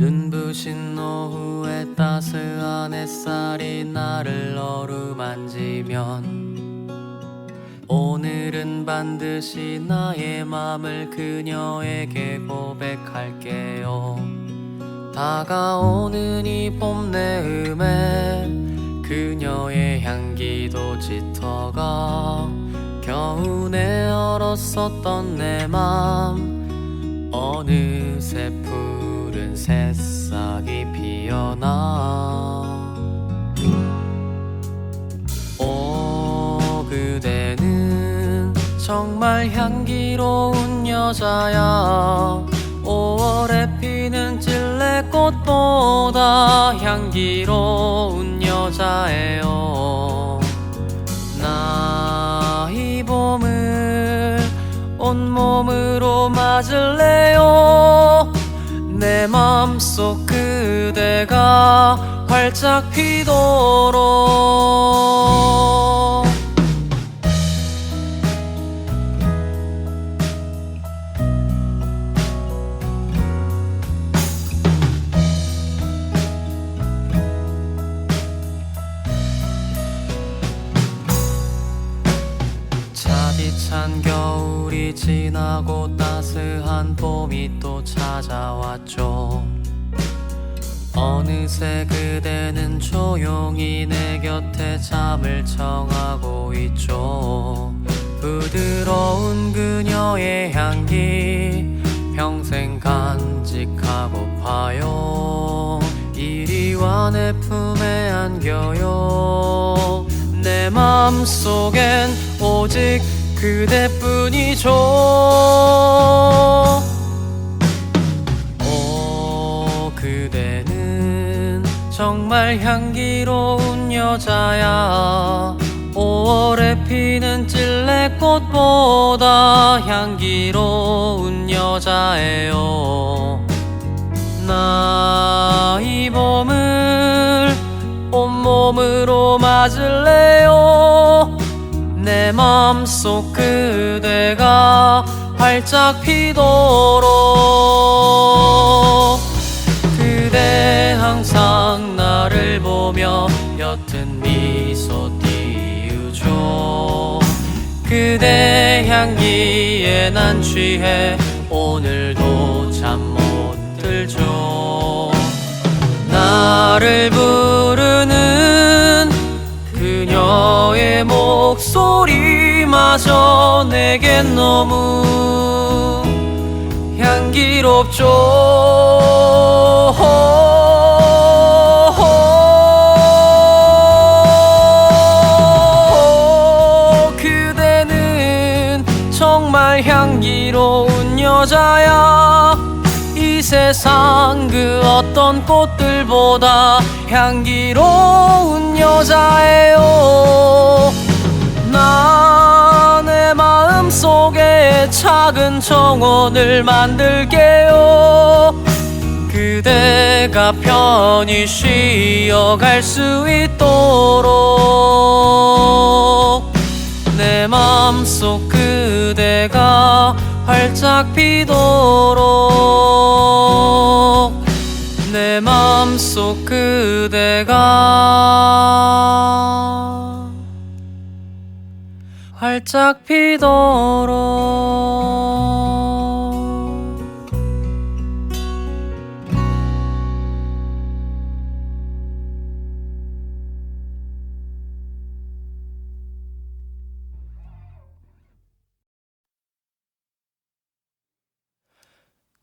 눈부신 오후에 따스한 햇살이 나를 어루만지면 오늘은 반드시 나의 맘을 그녀에게 고백할게요. 다가오는 이 봄 내음에 그녀의 향기도 짙어가 겨우내 얼었었던 내맘 푸른 새싹이 피어나 오 그대는 정말 향기로운 여자야. 5월에 피는 찔레꽃보다 향기로운 여자예요. 나 이 봄을 온몸으로 맞을래요 내 맘속 그대가 활짝 피도록. 차디찬 겨울이 지나고 어느새 그대는 조용히 내 곁에 잠을 청하고 있죠. 부드러운 그녀의 향기 평생 간직하고파요. 이리와 내 품에 안겨요. 내 맘속엔 오직 그대뿐이죠. 오 그대는 정말 향기로운 여자야. 5월에 피는 찔레꽃보다 향기로운 여자예요. 나 이 봄을 온몸으로 맞을래요? 내 맘속 그대가 활짝 피도록. 그대 항상 보며 옅은 미소 띄우죠. 그대 향기에 난 취해 오늘도 잠 못 들죠. 나를 부르는 그녀의 목소리마저 내겐 너무 향기롭죠 이 세상 그 어떤 꽃들보다 향기로운 여자예요. 나 내 마음 속에 작은 정원을 만들게요. 그대가 편히 쉬어갈 수 있도록 내 맘속 그대가 활짝 피도록 내 맘속 그대가 활짝 피도록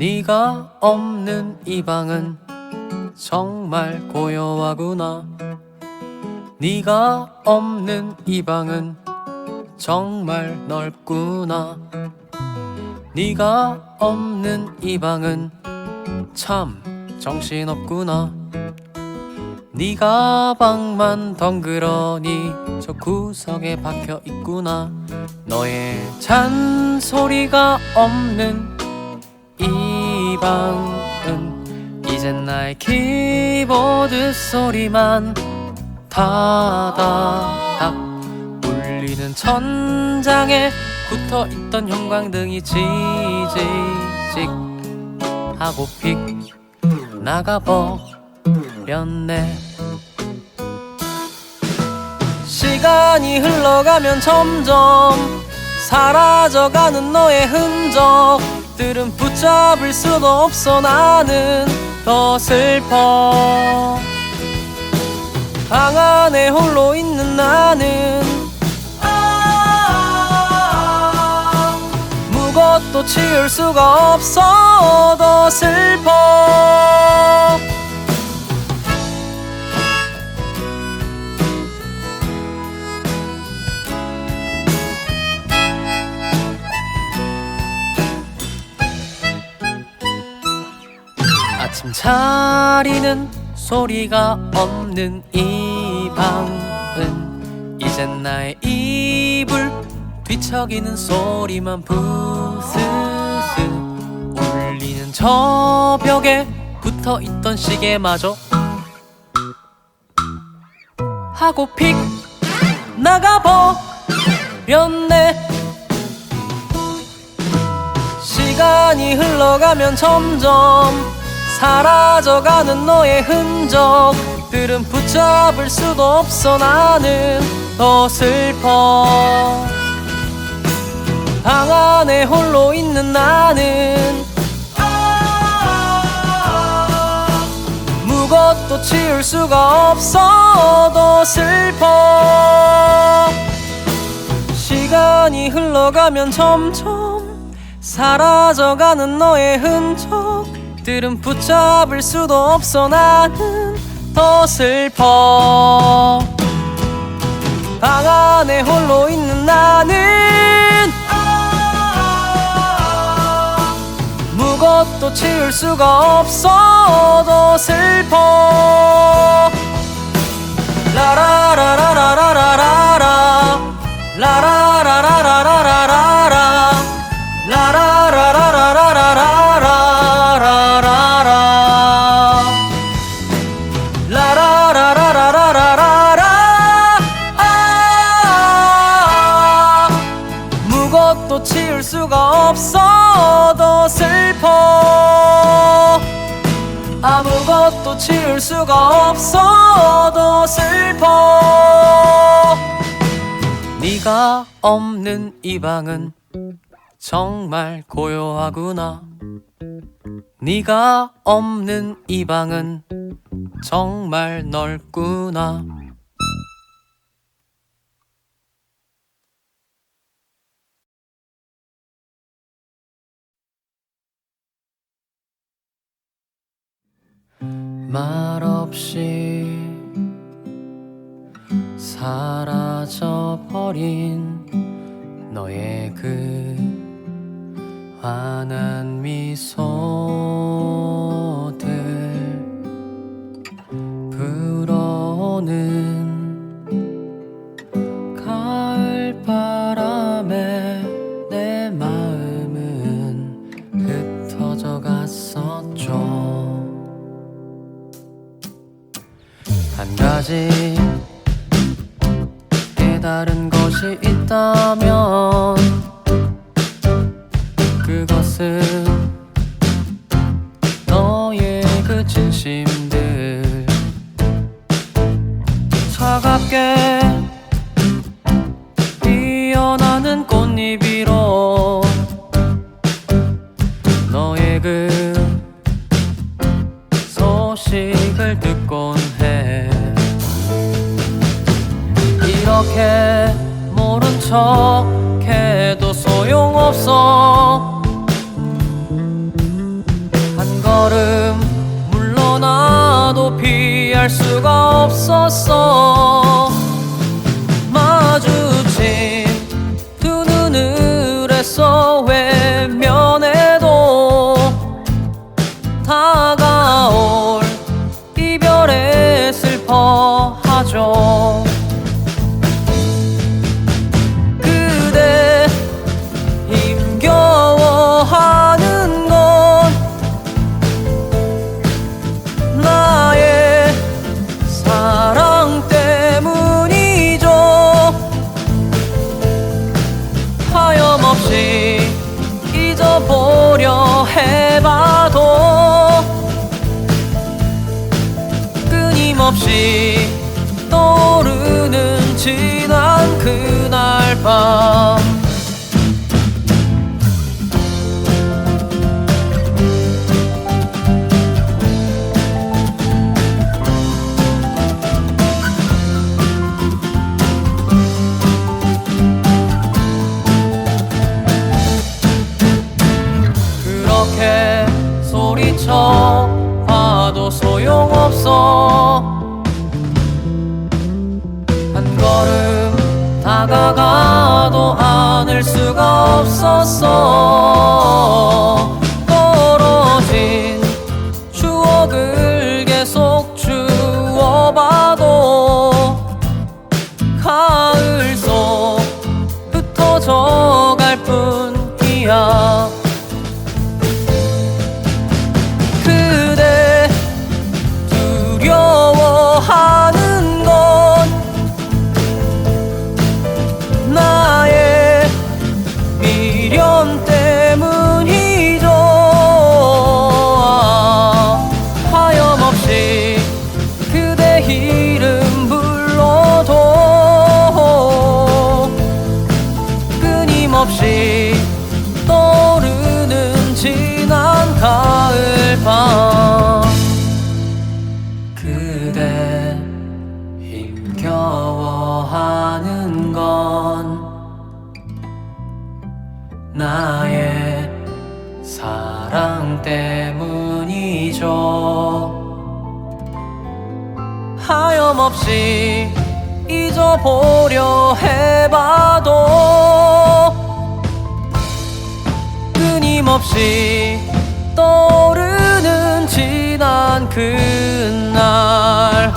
네가 없는 이 방은 정말 고요하구나. 네가 없는 이 방은 정말 넓구나. 네가 없는 이 방은 참 정신없구나. 네 가 방만 덩그러니 저 구석에 박혀 있구나. 너의 잔소리가 없는 이 방은 이젠 나의 키보드 소리만 다다닥 울리는 천장에 붙어 있던 형광등이 지지직 하고 픽 나가버렸네. 시간이 흘러가면 점점 사라져가는 너의 흔적 들은 붙잡을 수도 없어. 나는 더 슬퍼. 방 안에 홀로 있는 나는 아, 무것도 치울 수가 없어. 더 슬퍼 차리는 소리가 없는 이 방은 이젠 나의 이불 뒤척이는 소리만 부스스 울리는 저 벽에 붙어 있던 시계마저 하고 픽 나가버렸네. 시간이 흘러가면 점점 사라져가는 너의 흔적들은 붙잡을 수도 없어 나는 더 슬퍼. 방 안에 홀로 있는 나는. 무것도 치울 수가 없어 더 슬퍼. 시간이 흘러가면 점점 사라져가는 너의 흔적 들은 붙잡을 수도 없어. 나는 더 슬퍼. 방 안에 홀로 있는 나는 무것도 치울 수가 없어. 더 슬퍼. 라라라라라라라라 라라라라라라라라 더 슬퍼. 아무것도 치울 수가 없어 더 슬퍼. 네가 없는 이 방은 정말 고요하구나. 네가 없는 이 방은 정말 넓구나 말 없이 사라져버린 너의 그 환한 미소들. 불어오는 한 가지 깨달은 것이 있다면 그것은 너의 그 진심들. 차갑게 피어나는 꽃잎 위로 척 해도 소용없어. 한 걸음 물러나도 피할 수가 없었어. 마주친 두 눈을에서 외면 지난 그날 밤. 그렇게 소리쳐 봐도 소용없어 다가가도 안을 수가 없었어 없이 떠오르는 지난 가을 밤. 그대 힘겨워하는 건 나의 사랑 때문이죠. 하염없이 잊어보려 해봐도 끊임없이 떠오르는 지난 그날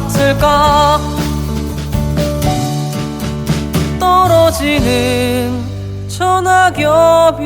같을까? 떨어지는 천하겹이